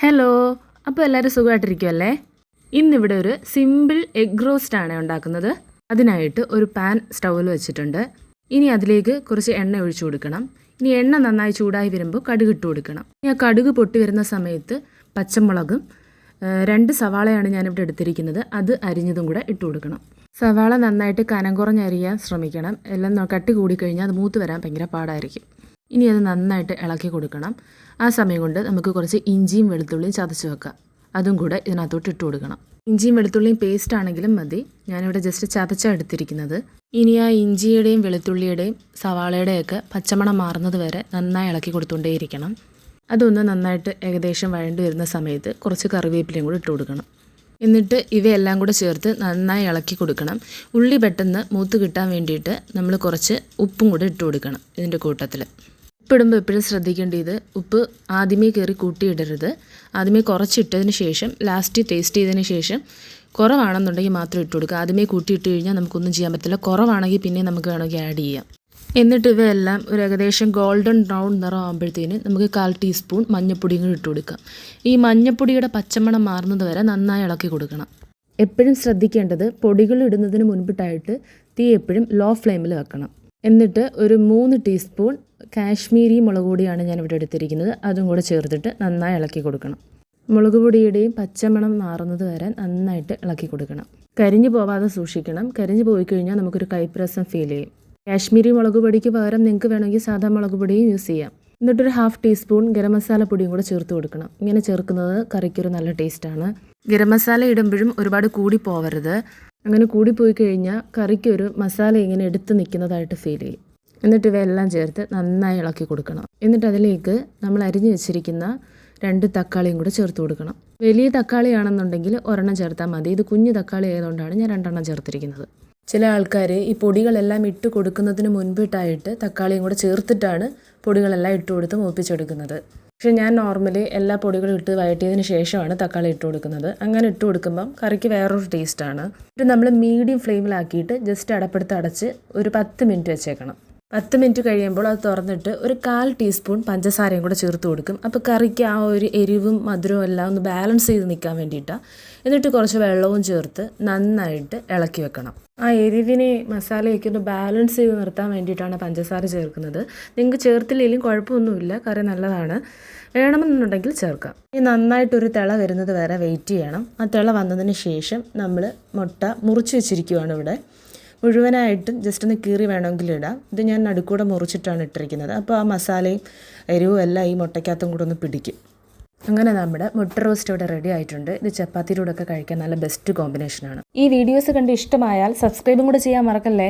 Hello അപ്പോൾ എല്ലാവരും സുഖമായിട്ടിരിക്കുമല്ലേ ഇന്നിവിടെ ഒരു സിമ്പിൾ എഗ് റോസ്റ്റ് ആണ് ഉണ്ടാക്കുന്നത്. അതിനായിട്ട് ഒരു പാൻ സ്റ്റൗവിൽ വെച്ചിട്ടുണ്ട്. ഇനി അതിലേക്ക് കുറച്ച് എണ്ണ ഒഴിച്ചു കൊടുക്കണം. ഇനി എണ്ണ നന്നായി ചൂടായി വരുമ്പോൾ കടുക് ഇട്ട് കൊടുക്കണം. ഇനി ആ കടുക് പൊട്ടി വരുന്ന സമയത്ത് പച്ചമുളകും രണ്ട് സവാളയാണ് ഞാനിവിടെ എടുത്തിരിക്കുന്നത്. അത് അരിഞ്ഞതും കൂടെ ഇട്ട് കൊടുക്കണം. സവാള നന്നായിട്ട് കനം കുറഞ്ഞരിയാൻ ശ്രമിക്കണം. എല്ലാം കട്ടി കൂടിക്കഴിഞ്ഞാൽ അത് മൂത്ത് വരാൻ ഭയങ്കര പാടായിരിക്കും. ഇനി അത് നന്നായിട്ട് ഇളക്കി കൊടുക്കണം. ആ സമയം കൊണ്ട് നമുക്ക് കുറച്ച് ഇഞ്ചിയും വെളുത്തുള്ളിയും ചതച്ച് വെക്കാം. അതും കൂടെ ഇതിനകത്തോട്ട് ഇട്ട് കൊടുക്കണം. ഇഞ്ചിയും വെളുത്തുള്ളിയും പേസ്റ്റ് ആണെങ്കിലും മതി. ഞാനിവിടെ ജസ്റ്റ് ചതച്ചാണ് എടുത്തിരിക്കുന്നത്. ഇനി ആ ഇഞ്ചിയുടെയും വെളുത്തുള്ളിയുടെയും സവാളയുടെയൊക്കെ പച്ചമണം മാറുന്നത് വരെ നന്നായി ഇളക്കി കൊടുത്തുകൊണ്ടേയിരിക്കണം അതൊന്ന് നന്നായിട്ട് ഏകദേശം വഴണ്ടി വരുന്ന സമയത്ത് കുറച്ച് കറിവേപ്പിലയും കൂടി ഇട്ട് കൊടുക്കണം. എന്നിട്ട് ഇവയെല്ലാം കൂടെ ചേർത്ത് നന്നായി ഇളക്കി കൊടുക്കണം. ഉള്ളി പെട്ടെന്ന് മൂത്ത് കിട്ടാൻ വേണ്ടിയിട്ട് നമ്മൾ കുറച്ച് ഉപ്പും കൂടെ ഇട്ട് കൊടുക്കണം ഇതിന്റെ കൂട്ടത്തിൽ ഉപ്പിടുമ്പോൾ എപ്പോഴും ശ്രദ്ധിക്കേണ്ടത് ഉപ്പ് ആദ്യമേ കയറി കൂട്ടിയിടരുത്. ആദ്യമേ കുറച്ചിട്ടതിന് ശേഷം ലാസ്റ്റ് ടേസ്റ്റ് ചെയ്തതിന് ശേഷം കുറവാണെന്നുണ്ടെങ്കിൽ മാത്രം ഇട്ട് കൊടുക്കുക. ആദ്യമേ കൂട്ടിയിട്ട് കഴിഞ്ഞാൽ നമുക്കൊന്നും ചെയ്യാൻ പറ്റില്ല കുറവാണെങ്കിൽ പിന്നെ നമുക്ക് വേണമെങ്കിൽ ആഡ് ചെയ്യാം. എന്നിട്ട് ഇവയെല്ലാം ഒരു ഏകദേശം ഗോൾഡൻ ബ്രൗൺ നിറം ആകുമ്പോഴത്തേന് നമുക്ക് കാൽ ടീസ്പൂൺ മഞ്ഞൾപ്പൊടിയും കൂടി ഇട്ട് കൊടുക്കാം. ഈ മഞ്ഞൾപ്പൊടിയുടെ പച്ചമണം മാറുന്നത് വരെ നന്നായി ഇളക്കി കൊടുക്കണം. എപ്പോഴും ശ്രദ്ധിക്കേണ്ടത് പൊടികൾ ഇടുന്നതിന് മുൻപിട്ടായിട്ട് തീ എപ്പോഴും ലോ ഫ്ലെയിമിൽ വെക്കണം. എന്നിട്ട് ഒരു മൂന്ന് ടീസ്പൂൺ കാശ്മീരി മുളക് പൊടിയാണ് ഞാൻ ഇവിടെ എടുത്തിരിക്കുന്നത്. അതും കൂടെ ചേർത്തിട്ട് നന്നായി ഇളക്കി കൊടുക്കണം. മുളക് പൊടിയുടെയും പച്ചമണം മാറുന്നത് വരെ നന്നായിട്ട് ഇളക്കി കൊടുക്കണം. കരിഞ്ഞു പോവാതെ സൂക്ഷിക്കണം. കരിഞ്ഞു പോയി കഴിഞ്ഞാൽ നമുക്കൊരു കൈപ്രസം ഫീൽ ചെയ്യും. കാശ്മീരി മുളക് പൊടിക്ക് പകരം നിങ്ങൾക്ക് വേണമെങ്കിൽ സാധാ മുളക് പൊടിയും യൂസ് ചെയ്യാം. എന്നിട്ടൊരു ഹാഫ് ടീസ്പൂൺ ഗരം മസാല പൊടിയും കൂടെ ചേർത്ത് കൊടുക്കണം. ഇങ്ങനെ ചേർക്കുന്നത് കറിക്കൊരു നല്ല ടേസ്റ്റാണ് ഗരം മസാല ഇടുമ്പോഴും ഒരുപാട് കൂടി പോവരുത്. അങ്ങനെ കൂടിപ്പോയി കഴിഞ്ഞാൽ കറിക്കൊരു മസാല ഇങ്ങനെ എടുത്ത് നിൽക്കുന്നതായിട്ട് ഫീൽ ചെയ്യും. എന്നിട്ട് ഇവയെല്ലാം ചേർത്ത് നന്നായി ഇളക്കി കൊടുക്കണം. എന്നിട്ട് അതിലേക്ക് നമ്മൾ അരിഞ്ഞു വെച്ചിരിക്കുന്ന രണ്ട് തക്കാളിയും കൂടെ ചേർത്ത് കൊടുക്കണം. വലിയ തക്കാളിയാണെന്നുണ്ടെങ്കിൽ ഒരെണ്ണം ചേർത്താൽ മതി. ഇത് കുഞ്ഞു തക്കാളി ആയതുകൊണ്ടാണ് ഞാൻ രണ്ടെണ്ണം ചേർത്തിരിക്കുന്നത്. ചില ആൾക്കാർ ഈ പൊടികളെല്ലാം ഇട്ട് കൊടുക്കുന്നതിന് മുൻപിട്ടായിട്ട് തക്കാളിയും കൂടെ ചേർത്തിട്ടാണ് പൊടികളെല്ലാം ഇട്ട് കൊടുത്ത് മൂപ്പിച്ചെടുക്കുന്നത്. പക്ഷേ ഞാൻ നോർമലി എല്ലാ പൊടികളും ഇട്ട് വഴറ്റിയതിന് ശേഷമാണ് തക്കാളി ഇട്ട് കൊടുക്കുന്നത്. അങ്ങനെ ഇട്ട് കൊടുക്കുമ്പം കറിക്ക് വേറൊരു ടേസ്റ്റാണ്. ഇത് നമ്മൾ മീഡിയം ഫ്ലെയിമിലാക്കിയിട്ട് ജസ്റ്റ് അടപ്പെടുത്ത് അടച്ച് ഒരു പത്ത് മിനിറ്റ് വെച്ചേക്കണം. പത്ത് മിനിറ്റ് കഴിയുമ്പോൾ അത് തുറന്നിട്ട് ഒരു കാൽ ടീസ്പൂൺ പഞ്ചസാരയും കൂടെ ചേർത്ത് കൊടുക്കും. അപ്പോൾ കറിക്ക് ആ ഒരു എരിവും മധുരവും എല്ലാം ഒന്ന് ബാലൻസ് ചെയ്ത് നിൽക്കാൻ വേണ്ടിയിട്ടാണ് എന്നിട്ട് കുറച്ച് വെള്ളവും ചേർത്ത് നന്നായിട്ട് ഇളക്കി വെക്കണം. ആ എരിവിനെ മസാലയൊക്കെ ഒന്ന് ബാലൻസ് ചെയ്ത് നിർത്താൻ വേണ്ടിയിട്ടാണ് പഞ്ചസാര ചേർക്കുന്നത്. നിങ്ങൾക്ക് ചേർത്തില്ലെങ്കിലും കുഴപ്പമൊന്നുമില്ല കറി നല്ലതാണ്. വേണമെന്നുണ്ടെങ്കിൽ ചേർക്കാം. ഈ നന്നായിട്ടൊരു തിള വരുന്നത് വരെ വെയിറ്റ് ചെയ്യണം. ആ തിള വന്നതിന് ശേഷം നമ്മൾ മുട്ട മുറിച്ച് വെച്ചിരിക്കുവാണ് ഇവിടെ. മുഴുവനായിട്ടും ജസ്റ്റ് ഒന്ന് കീറി വേണമെങ്കിൽ ഇടാം. ഇത് ഞാൻ നടുക്കൂടെ മുറിച്ചിട്ടാണ് ഇട്ടിരിക്കുന്നത്. അപ്പോൾ ആ മസാലയും എരിവും എല്ലാം ഈ മുട്ടയ്ക്കകത്തും കൂടെ ഒന്ന് പിടിക്കും. അങ്ങനെ നമ്മുടെ മുട്ട റോസ്റ്റ് ഇവിടെ റെഡി ആയിട്ടുണ്ട്. ഇത് ചപ്പാത്തിയുടെ ഒക്കെ കഴിക്കാൻ നല്ല ബെസ്റ്റ് കോമ്പിനേഷനാണ് ഈ വീഡിയോസ് കണ്ട് ഇഷ്ടമായാൽ സബ്സ്ക്രൈബും കൂടെ ചെയ്യാൻ മറക്കല്ലേ?